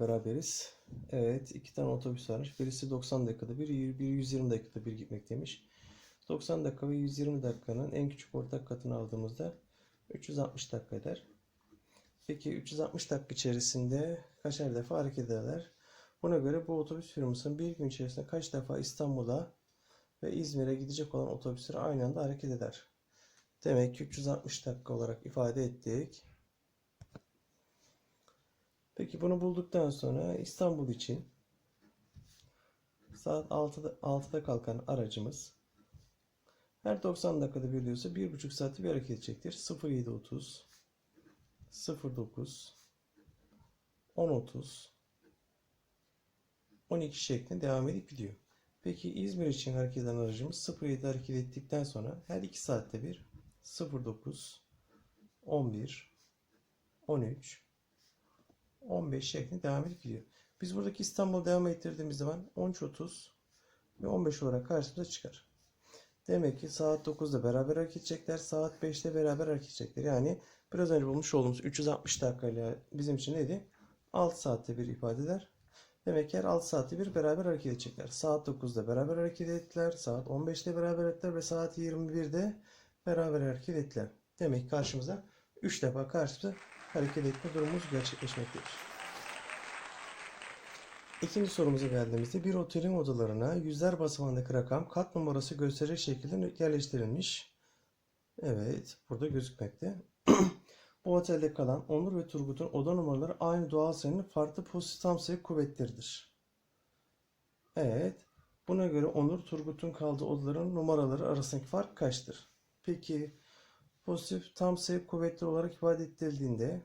beraberiz. Evet, iki tane otobüs varmış. Birisi 90 dakikada bir, biri 120 dakikada bir gitmekteymiş. 90 dakika ve 120 dakikanın en küçük ortak katını aldığımızda 360 dakika eder. Peki 360 dakika içerisinde kaçar defa hareket ederler? Buna göre bu otobüs firmasının bir gün içerisinde kaç defa İstanbul'a ve İzmir'e gidecek olan otobüsler aynı anda hareket eder? Demek ki 360 dakika olarak ifade ettik. Peki bunu bulduktan sonra İstanbul için saat 6'da, 6'da kalkan aracımız her 90 dakikada bir diyorsa 1,5 saatte bir hareket edecektir. 07.30 09 10.30 12 şeklinde devam edip gidiyor. Peki İzmir için hareket eden aracımız 07 hareket ettikten sonra her 2 saatte bir 09 11 13 15 şeklinde devam edip gidiyor. Biz buradaki İstanbul devam ettirdiğimiz zaman 13.30 ve 15 olarak karşımıza çıkar. Demek ki saat 9'da beraber hareket edecekler. Saat 5'te beraber hareket edecekler. Yani biraz önce bulmuş olduğumuz 360 dakikayla bizim için neydi? 6 saatte bir ifade eder. Demek ki her 6 saatte bir beraber hareket edecekler. Saat 9'da beraber hareket ettiler. Saat 15'te beraber ettiler ve saat 21'de beraber hareket ettiler. Demek ki karşımıza 3 defa karşımıza hareket etme durumumuz gerçekleşmektedir. İkinci sorumuza geldiğimizde bir otelin odalarına yüzler basamağındaki rakam kat numarası gösterecek şekilde yerleştirilmiş. Evet, burada gözükmekte. Bu otelde kalan Onur ve Turgut'un oda numaraları aynı doğal sayının farklı pozitif tam sayı kuvvetleridir. Evet, buna göre Onur, Turgut'un kaldığı odaların numaraları arasındaki fark kaçtır? Peki, pozitif tam sayı kuvvetli olarak ifade edildiğinde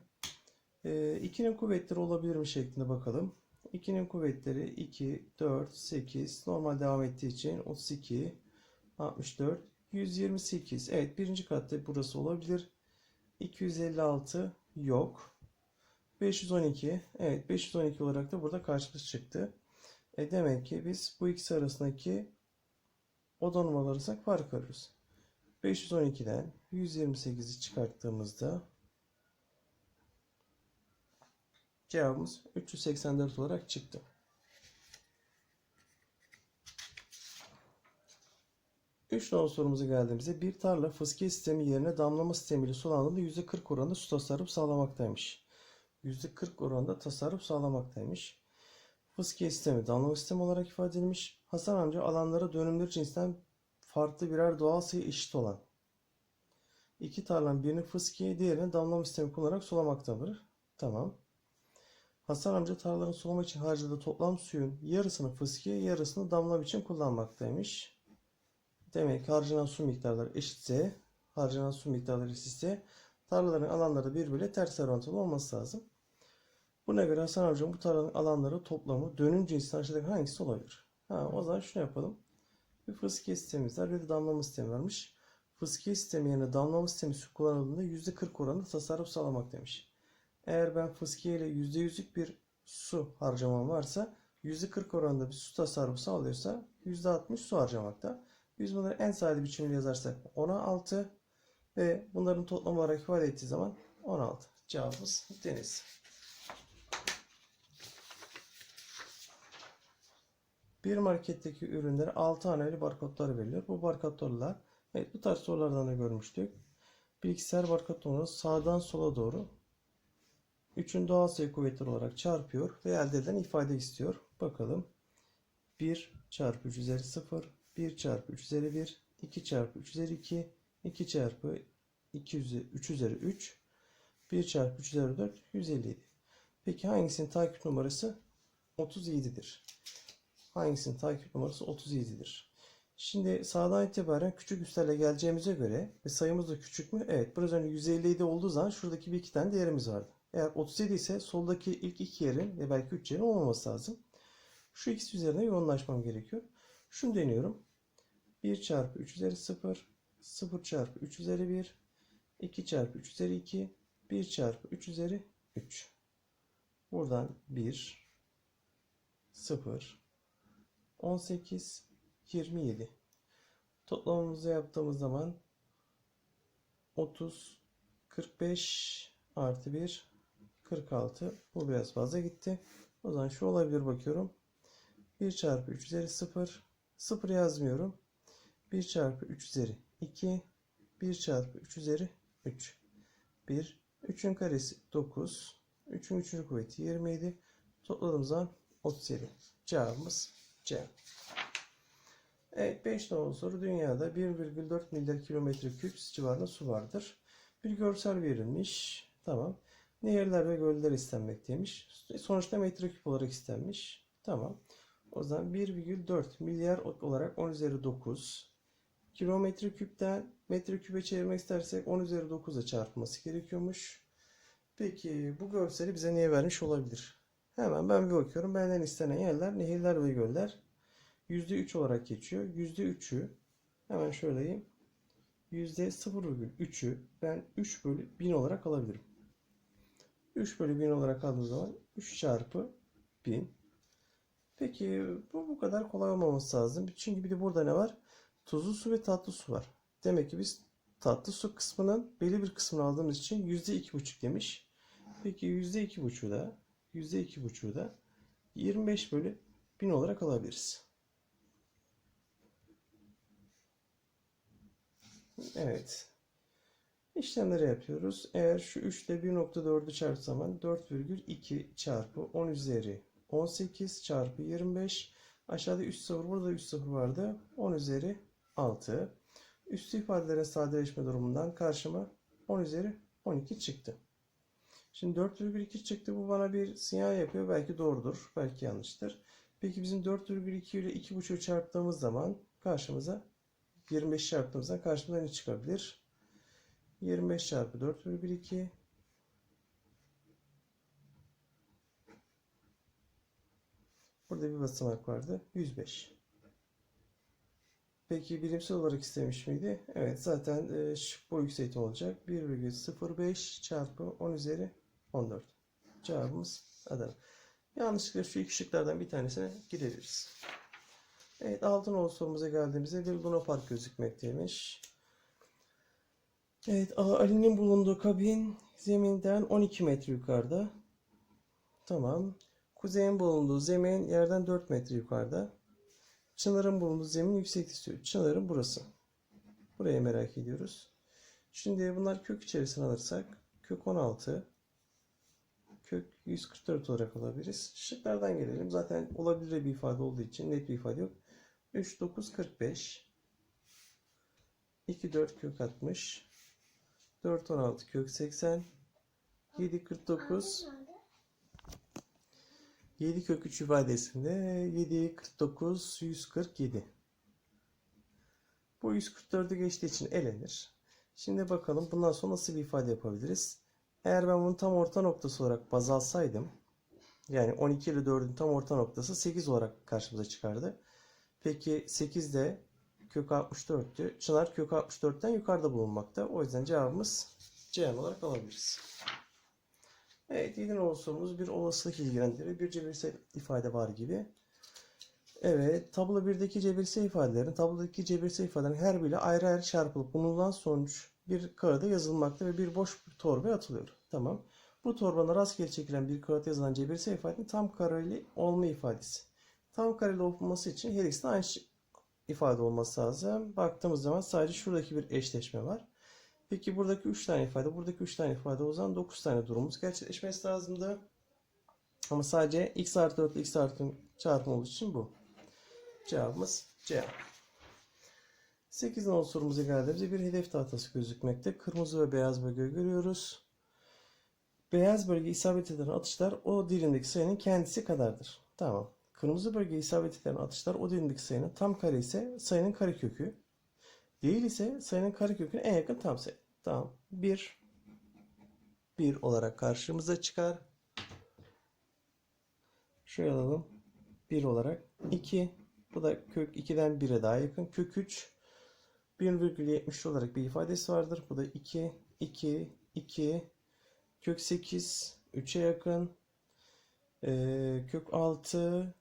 e, 2'nin kuvvetleri olabilir mi şeklinde bakalım. 2'nin kuvvetleri 2, 4, 8. Normal devam ettiği için 32, 64, 128. Evet birinci katta burası olabilir. 256 yok. 512. Evet 512 olarak da burada karşımıza çıktı. E demek ki biz bu ikisi arasındaki oda numaraları arasındaki fark arıyoruz. 512'den 128'i çıkarttığımızda Cevabımız 384 olarak çıktı. Üç numaralı sorumuza geldiğimizde bir tarla fıskiye sistemi yerine damlama sistemiyle sulandığında %40 oranında su tasarruf sağlamaktaymış. %40 oranında tasarruf sağlamaktaymış. Fıskiye sistemi damlama sistemi olarak ifade edilmiş. Hasan amca alanlara dönümleri cinsinden farklı birer doğal sayı eşit olan iki tarlanın birini fıskiye diğerini damlama sistemi kullanarak sulamaktadır. Tamam. Hasan amca tarlaların sulama için harcadığı toplam suyun yarısını fıskiye yarısını damlama için kullanmaktaymış. Demek ki harcanan su miktarları eşitse, harcanan su miktarları eşitse tarlaların alanları birbiriyle ters orantılı olması lazım. Buna göre Hasan amcanın bu tarlanın alanları toplamı dönüm cinsinden hangisi olabilir? Ha, o zaman şunu yapalım. Bir fıskiye sistemimiz var, bir de damlama sistemi varmış. Fıskiye sistemi yerine damlama sistemi kullanıldığında %40 oranında tasarruf sağlamak demiş. Eğer ben fıskiye ile %100'lük bir su harcamam varsa %40 oranında bir su tasarrufu sağlıyorsa %60 su harcamakta. Biz bunları en sade biçimiyle yazarsak 10'a 6 ve bunların toplam olarak ifade ettiği zaman 16. Cevabımız deniz. Bir marketteki ürünlere 6 haneli barkodlar veriliyor. Bu barkodlarla evet bu tarz sorulardan da görmüştük. Bilgisayar barkod numarası sağdan sola doğru 3'ün doğal sayı kuvvetleri olarak çarpıyor ve elde edilen ifade istiyor. Bakalım. 1 çarpı 3 üzeri 0, 1 çarpı 3 üzeri 1, 2 çarpı 3 üzeri 2, 2 çarpı 2 üzeri, 3 üzeri 3, 1 çarpı 3 üzeri 4, 157. Peki hangisinin takip numarası 37'dir? Hangisinin takip numarası 37'dir? Şimdi sağdan itibaren küçük üslerle geleceğimize göre ve sayımız da küçük mü? Evet. Biraz önce 157 olduğu zaman şuradaki bir iki tane değerimiz vardı. Eğer 37 ise soldaki ilk iki yerin ve belki 3 yerin olmaması lazım. Şu ikisi üzerine yoğunlaşmam gerekiyor. Şunu deniyorum. 1 çarpı 3 üzeri 0, 0 çarpı 3 üzeri 1, 2 çarpı 3 üzeri 2, 1 çarpı 3 üzeri 3. Buradan 1, 0, 18, 27. Toplamımızı yaptığımız zaman 30, 45 artı 1, 46. Bu biraz fazla gitti. O zaman şu olabilir bakıyorum. 1 çarpı 3 üzeri 0. 0 yazmıyorum. 1 çarpı 3 üzeri 2. 1 çarpı 3 üzeri 3. 1. 3'ün karesi 9. 3'ün 3. kuvveti 27. Topladığımız zaman 37. Cevabımız C. Evet 5 numaralı soru. Dünyada 1,4 milyar kilometre küp civarında su vardır. Bir görsel verilmiş. Tamam. Nehirler ve göller istenmekteymiş. Sonuçta metreküp olarak istenmiş. Tamam. O zaman 1,4 milyar olarak 10 üzeri 9. Kilometre küpten metreküpe çevirmek istersek 10 üzeri 9'a çarpılması gerekiyormuş. Peki bu görseli bize niye vermiş olabilir? Hemen ben bir bakıyorum. Benden istenen yerler nehirler ve göller. %3 olarak geçiyor. %3'ü hemen şöyleyim. %0,3'ü ben 3 bölü 1000 olarak alabilirim. 3 bölü 1000 olarak aldığım zaman 3 çarpı 1000. Peki bu bu kadar kolay olmaması lazım. Çünkü bir de burada ne var? Tuzlu su ve tatlı su var. Demek ki biz tatlı su kısmının belli bir kısmını aldığımız için %2,5 demiş. Peki %2,5'u da %2,5'u da 25 bölü 1000 olarak alabiliriz. Evet. İşlemleri yapıyoruz. Eğer şu 3 ile 1.4'ü çarpsam zaman 4,2 çarpı 10 üzeri 18 çarpı 25 aşağıda 3 sıfır burada 3 sıfır vardı. 10 üzeri 6. Üstü ifadelerin sadeleşme durumundan karşıma 10 üzeri 12 çıktı. Şimdi 4,2 çıktı. Bu bana bir sinyal yapıyor. Belki doğrudur. Belki yanlıştır. Peki bizim 4,2 ile 2,5'u çarptığımız zaman karşımıza 25 çarptığımızda karşımıza ne çıkabilir? 25 çarpı 4,2 Burada bir basamak vardı. 105. Peki bilimsel olarak istemiş miydi? Evet zaten e, şık bu yükseltim olacak. 1,05 çarpı 10 üzeri 14. Cevabımız Adana. Yanlışlıkla şu iki şıklardan bir tanesine girebiliriz. Evet Altınoğlu sorumuza geldiğimizde bir Luna Park gözükmekteymiş. Evet Ali'nin bulunduğu kabin zeminden 12 metre yukarıda. Tamam. Kuzey'in bulunduğu zemin yerden 4 metre yukarıda. Çınar'ın bulunduğu zemin yükseklik istiyor. Çınar'ın burası. Burayı merak ediyoruz. Şimdi bunlar kök içerisine alırsak kök 16 kök 144 olarak alabiliriz. Şıklardan gelelim. Zaten olabilir bir ifade olduğu için net bir ifade yok. 3 9 45 2 4 kök 60 4 16 kök 80 7 49 7 kök 3 ifadesinde 7 49 147 bu 144'ü geçtiği için elenir. Şimdi bakalım bundan sonra nasıl bir ifade yapabiliriz? Eğer ben bunu tam orta noktası olarak baz alsaydım yani 12 ile 4'ün tam orta noktası 8 olarak karşımıza çıkardı. Peki 8 de kök 64'tü. Çınar kök 64'ten yukarıda bulunmakta. O yüzden cevabımız C olarak alabiliriz. Evet, 7 nolu sorumuz bir olasılık ilgilendiriyor. Bir cebirsel ifade var gibi. Evet, tablo 1'deki cebirsel ifadelerin, tablodaki cebirsel ifadelerin her biriyle ayrı ayrı çarpılıp bulunan sonuç bir kağıda yazılmakta ve bir boş bir torbaya atılıyor. Tamam. Bu torbana rastgele çekilen bir kağıt yazılan cebirsel ifadenin tam kareli olma ifadesi. Tam kareli olması için her ikisinin aynı ifade olması lazım. Baktığımız zaman sadece şuradaki bir eşleşme var. Peki buradaki 3 tane ifade, buradaki 3 tane ifade o zaman 9 tane durumumuz gerçekleşmesi lazımdı. Ama sadece x artı 4 ile x artı çarpım olduğu için bu. Cevabımız C. 8 nolu sorumuza geldiğimizde bir hedef tahtası gözükmekte. Kırmızı ve beyaz bölge görüyoruz. Beyaz bölge isabet eden atışlar o dilimdeki sayının kendisi kadardır. Tamam. Kırmızı bölge isabet eden atışlar o dilimdeki sayının tam kare ise sayının karekökü. Değil ise sayının kareköküne en yakın tam sayı. Tamam. 1 1 olarak karşımıza çıkar. Şöyle alalım. 1 olarak 2 bu da kök 2'den 1'e daha yakın. Kök 3 1,70 olarak bir ifadesi vardır. Bu da 2 2 2 kök 8 3'e yakın. Ee, kök 6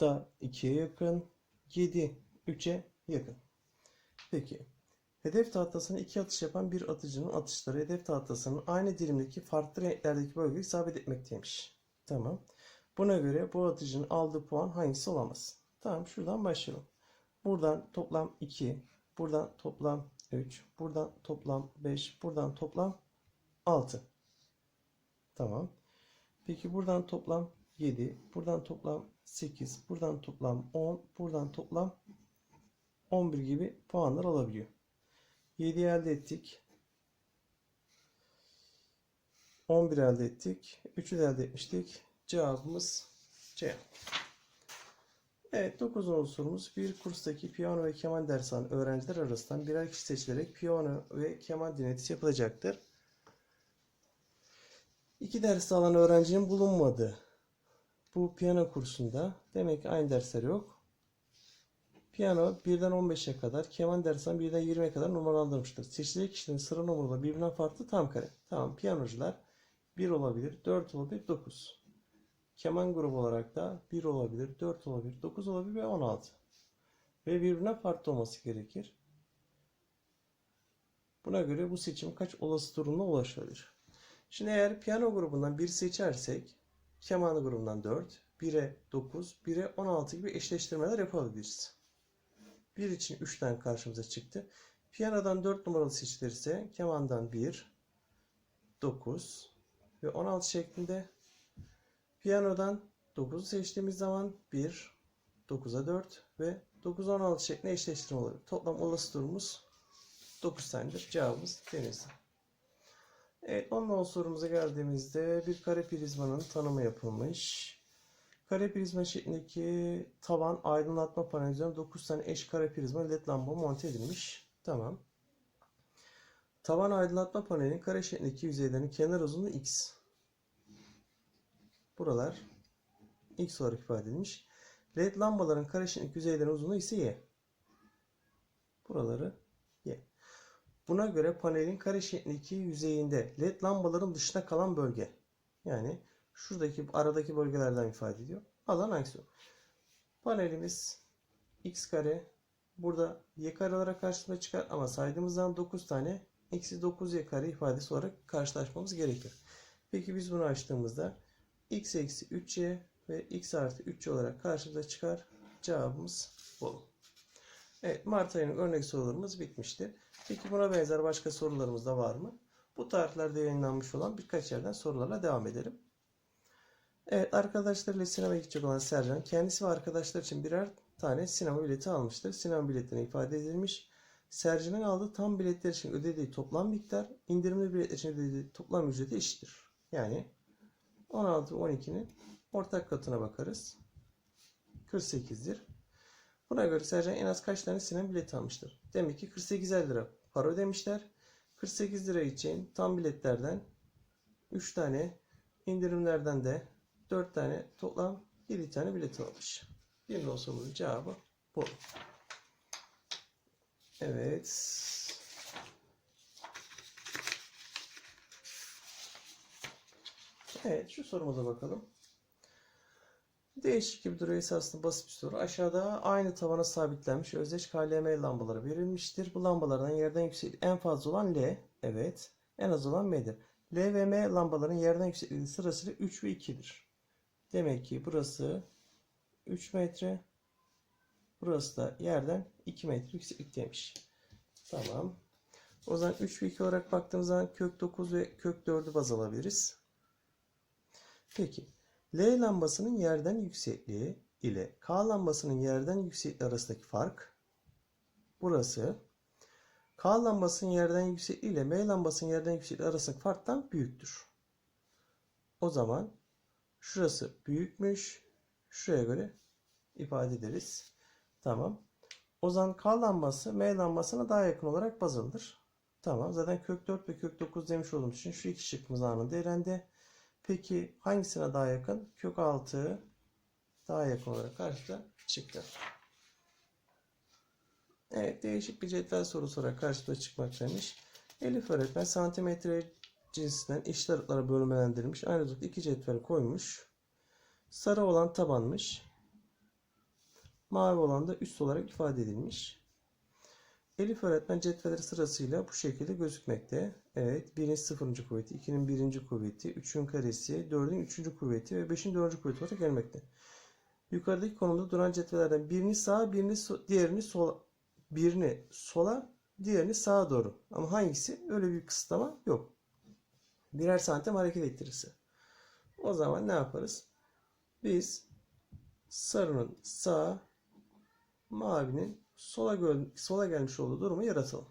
da 2'ye yakın. 7 3'e yakın. Peki. Hedef tahtasına iki atış yapan bir atıcının atışları hedef tahtasının aynı dilimdeki farklı renklerdeki bölgeyi isabet etmekteymiş. Tamam. Buna göre bu atıcının aldığı puan hangisi olamaz? Tamam şuradan başlayalım. Buradan toplam 2, buradan toplam 3, buradan toplam 5, buradan toplam 6. Tamam. Peki buradan toplam 7, buradan toplam 8, buradan toplam 10, buradan toplam 11 gibi puanlar alabiliyor. 7'yi elde ettik. 11 elde ettik. 3'ü de elde etmiştik. Cevabımız C. Evet 9. sorumuz bir kurstaki piyano ve keman dersi alan öğrenciler arasından birer kişi seçilerek piyano ve keman dinletisi yapılacaktır. İki ders alan öğrencinin bulunmadığı bu piyano kursunda demek ki aynı dersler yok. Piyano 1'den 15'e kadar, keman dersinden 1'den 20'ye kadar numaralandırmıştır. Seçilen kişilerin sıra numaraları birbirinden farklı tam kare. Tamam piyanocular 1 olabilir, 4 olabilir, 9. Keman grubu olarak da 1 olabilir, 4 olabilir, 9 olabilir ve 16. Ve birbirine farklı olması gerekir. Buna göre bu seçim kaç olası durumuna ulaşabilir? Şimdi eğer piyano grubundan 1 seçersek keman grubundan 4, 1'e 9, 1'e 16 gibi eşleştirmeler yapabiliriz. 1 için 3'ten karşımıza çıktı. Piyanodan 4 numaralı seçilirse kemandan 1, 9 ve 16 şeklinde. Piyanodan 9'u seçtiğimiz zaman 1, 9'a 4 ve 9 16 şeklinde eşleştirme olur. Toplam olası durumumuz 9 tanedir. Cevabımız Denizli. Evet 10 sorumuza geldiğimizde bir kare prizmanın tanımı yapılmış. Kare prizma şeklindeki tavan aydınlatma paneli üzerine 9 tane eş kare prizma led lamba monte edilmiş. Tamam. Tavan aydınlatma panelinin kare şeklindeki yüzeylerinin kenar uzunluğu x. Buralar x olarak ifade edilmiş. LED lambaların kare şeklindeki yüzeylerin uzunluğu ise y. Buraları y. Buna göre panelin kare şeklindeki yüzeyinde led lambaların dışına kalan bölge. Yani şuradaki aradaki bölgelerden ifade ediyor. Alan hangisi? Panelimiz x kare burada y kare olarak karşımıza çıkar ama saydığımızdan 9 tane eksi 9y kare ifadesi olarak karşılaşmamız gerekir. Peki biz bunu açtığımızda x eksi 3y ve x artı 3y olarak karşımıza çıkar. Cevabımız bu. Evet Mart ayının örnek sorularımız bitmiştir. Peki buna benzer başka sorularımız da var mı? Bu tarihlerde yayınlanmış olan birkaç yerden sorularla devam edelim. Evet arkadaşlarıyla sinemaya gidecek olan Sercan kendisi ve arkadaşlar için birer tane sinema bileti almıştır. Sinema biletine ifade edilmiş. Sercan'ın aldığı tam biletler için ödediği toplam miktar indirimli biletler için ödediği toplam ücreti eşittir. Yani 16 ve 12'nin ortak katına bakarız. 48'dir. Buna göre Sercan en az kaç tane sinema bileti almıştır? Demek ki 48 lira para ödemişler. 48 lira için tam biletlerden 3 tane indirimlerden de 4 tane toplam 7 tane bilet almış. Bir o sorunun cevabı bu. Evet. Evet şu sorumuza bakalım. Değişik gibi duruyor esasında basit bir soru. Aşağıda aynı tavana sabitlenmiş özdeş KLM lambaları verilmiştir. Bu lambalardan yerden yüksekliği en fazla olan L. Evet. En az olan M'dir. L ve M lambaların yerden yüksekliği sırasıyla 3 ve 2'dir. Demek ki burası 3 metre. Burası da yerden 2 metre yükseklikteymiş. Tamam. O zaman 3 ve 2 olarak baktığımız zaman kök 9 ve kök 4'ü baz alabiliriz. Peki. L lambasının yerden yüksekliği ile K lambasının yerden yüksekliği arasındaki fark burası. K lambasının yerden yüksekliği ile M lambasının yerden yüksekliği arasındaki farktan büyüktür. O zaman şurası büyükmüş. Şuraya göre ifade ederiz. Tamam. O zaman K lambası M lambasına daha yakın olarak baz alınır. Tamam. Zaten kök 4 ve kök 9 demiş olduğumuz için şu iki şıkkımız anında elendi. Peki hangisine daha yakın? Kök 6 daha yakın olarak karşıda çıktı. Evet değişik bir cetvel sorusu olarak karşıda çıkmaktaymış. Elif öğretmen santimetre cinsinden eşit aralıklara bölmelendirilmiş. Aynı zamanda iki cetvel koymuş. Sarı olan tabanmış. Mavi olan da üst olarak ifade edilmiş. Elif öğretmen cetveleri sırasıyla bu şekilde gözükmekte. Evet, 1'in 0. kuvveti, 2'nin 1. kuvveti, 3'ün karesi, 4'ün 3. kuvveti ve 5'in 4. kuvveti olarak gelmekte. Yukarıdaki konumda duran cetvelerden birini sağa, birini so- diğerini sola, birini sola, diğerini sağa doğru. Ama hangisi? Öyle bir kısıtlama yok. Birer santim hareket ettirirse. O zaman ne yaparız? Biz sarının sağa, mavinin sola, sola gelmiş olduğu durumu yaratalım.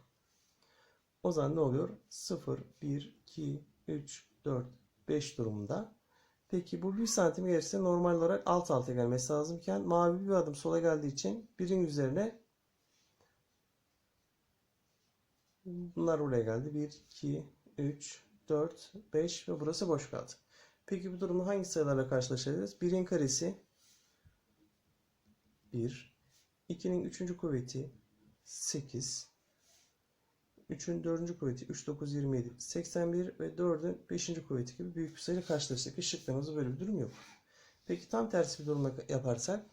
O zaman ne oluyor? 0, 1, 2, 3, 4, 5 durumunda. Peki bu 1 santim gelirse normal olarak alt alta gelmesi lazımken mavi bir adım sola geldiği için birin üzerine bunlar buraya geldi. 1, 2, 3, 4, 5 ve burası boş kaldı. Peki bu durumda hangi sayılarla karşılaşabiliriz? 1'in karesi 1, 2'nin 3. kuvveti 8, 3'ün 4. kuvveti 3, 9, 27, 81 ve 4'ün 5. kuvveti gibi büyük bir sayıyla karşılaştık. Işıklarımızda böyle bir durum yok. Peki tam tersi bir durum yaparsak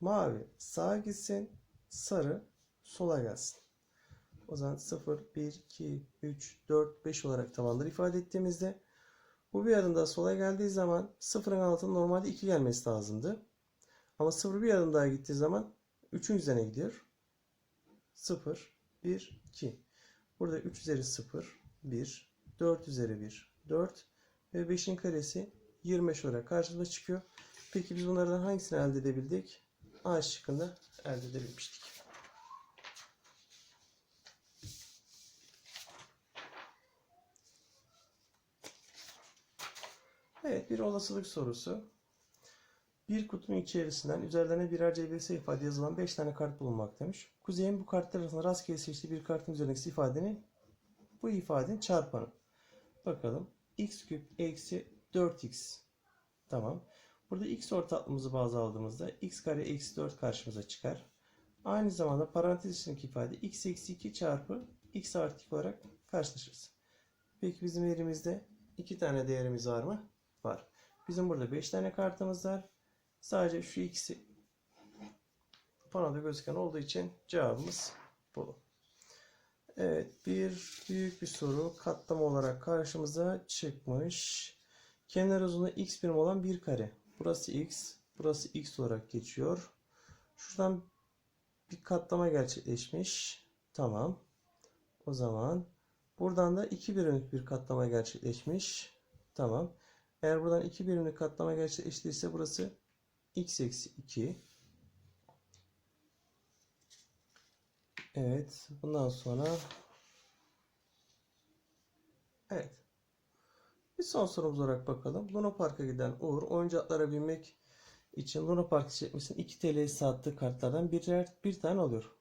mavi sağa gitsin, sarı sola gelsin. O zaman 0, 1, 2, 3, 4, 5 olarak tabanları ifade ettiğimizde bu bir adım daha sola geldiği zaman 0'ın altına normalde 2 gelmesi lazımdı. Ama 0 bir adım daha gittiği zaman 3'ün üzerine gidiyor. 0, 1, 2. Burada 3 üzeri 0, 1, 4 üzeri 1, 4 ve 5'in karesi 25 olarak karşımıza çıkıyor. Peki biz bunlardan hangisini elde edebildik? A şıkkında elde edebilmiştik. Evet bir olasılık sorusu. Bir kutunun içerisinden üzerlerine birer CBS ifade yazılan 5 tane kart bulunmaktaymış. Kuzey'in bu kartlar arasında rastgele seçtiği bir kartın üzerindeki ifadenin bu ifadenin çarpanı. Bakalım. x küp eksi 4x. Tamam. Burada x ortaklığımızı baz aldığımızda x kare eksi 4 karşımıza çıkar. Aynı zamanda parantez içindeki ifade x eksi 2 çarpı x artı 2 olarak karşılaşırız. Peki bizim elimizde iki tane değerimiz var mı? Var. Bizim burada 5 tane kartımız var. Sadece şu ikisi panoda gözüken olduğu için cevabımız bu. Evet bir büyük bir soru katlama olarak karşımıza çıkmış. Kenar uzunluğu x birim olan bir kare. Burası x, burası x olarak geçiyor. Şuradan bir katlama gerçekleşmiş. Tamam. O zaman buradan da 2 birimlik bir katlama gerçekleşmiş. Tamam. Eğer buradan 2 birimlik katlama gerçekleştiyse burası x eksi 2. Evet. Bundan sonra Evet. Bir son sorumuz olarak bakalım. Luna Park'a giden Uğur oyuncaklara binmek için Luna Park işletmesinin 2 TL sattığı kartlardan birer, bir tane alıyor.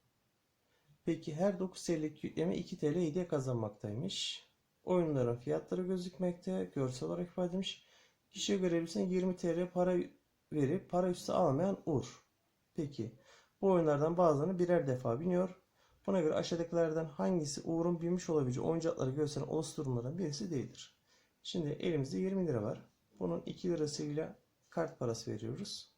Peki her 9 TL'lik yükleme 2 TL hediye kazanmaktaymış. Oyunların fiyatları gözükmekte. Görsel olarak ifade edilmiş. Kişi görevlisine 20 TL para verip para üstü almayan Uğur. Peki bu oyunlardan bazılarını birer defa biniyor. Buna göre aşağıdakilerden hangisi Uğur'un binmiş olabileceği oyuncakları gösteren olası durumlardan birisi değildir. Şimdi elimizde 20 lira var. Bunun 2 lirasıyla kart parası veriyoruz.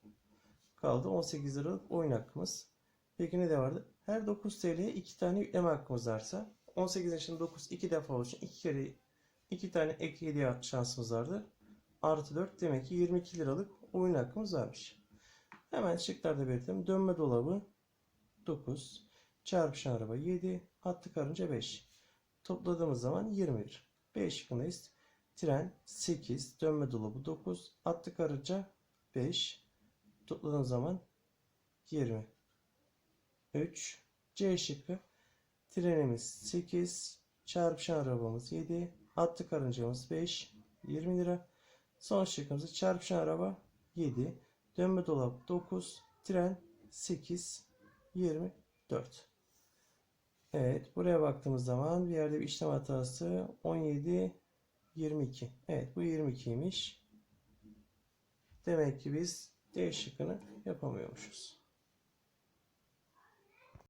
Kaldı 18 liralık oyun hakkımız. Peki ne de vardı? Her 9 TL'ye 2 tane yükleme hakkımız varsa 18 yaşında 9 2 defa için 2 kere 2 tane ek hediye şansımız vardı. Artı 4 demek ki 22 liralık oyun hakkımız varmış. Hemen şıklarda belirtelim. Dönme dolabı 9. Çarpışan araba 7. Attı karınca 5. Topladığımız zaman 21. B şıkkındayız. Tren 8. Dönme dolabı 9. Attı karınca 5. Topladığımız zaman 20. 3. C şıkkı. Trenimiz 8. Çarpışan arabamız 7. Attı karıncamız 5. 20 lira. Son şıkkımızı çarpışan araba 7. Dönme dolap 9. Tren 8. 24. Evet. Buraya baktığımız zaman bir yerde bir işlem hatası 17. 22. Evet. Bu 22'ymiş. Demek ki biz D şıkkını yapamıyormuşuz.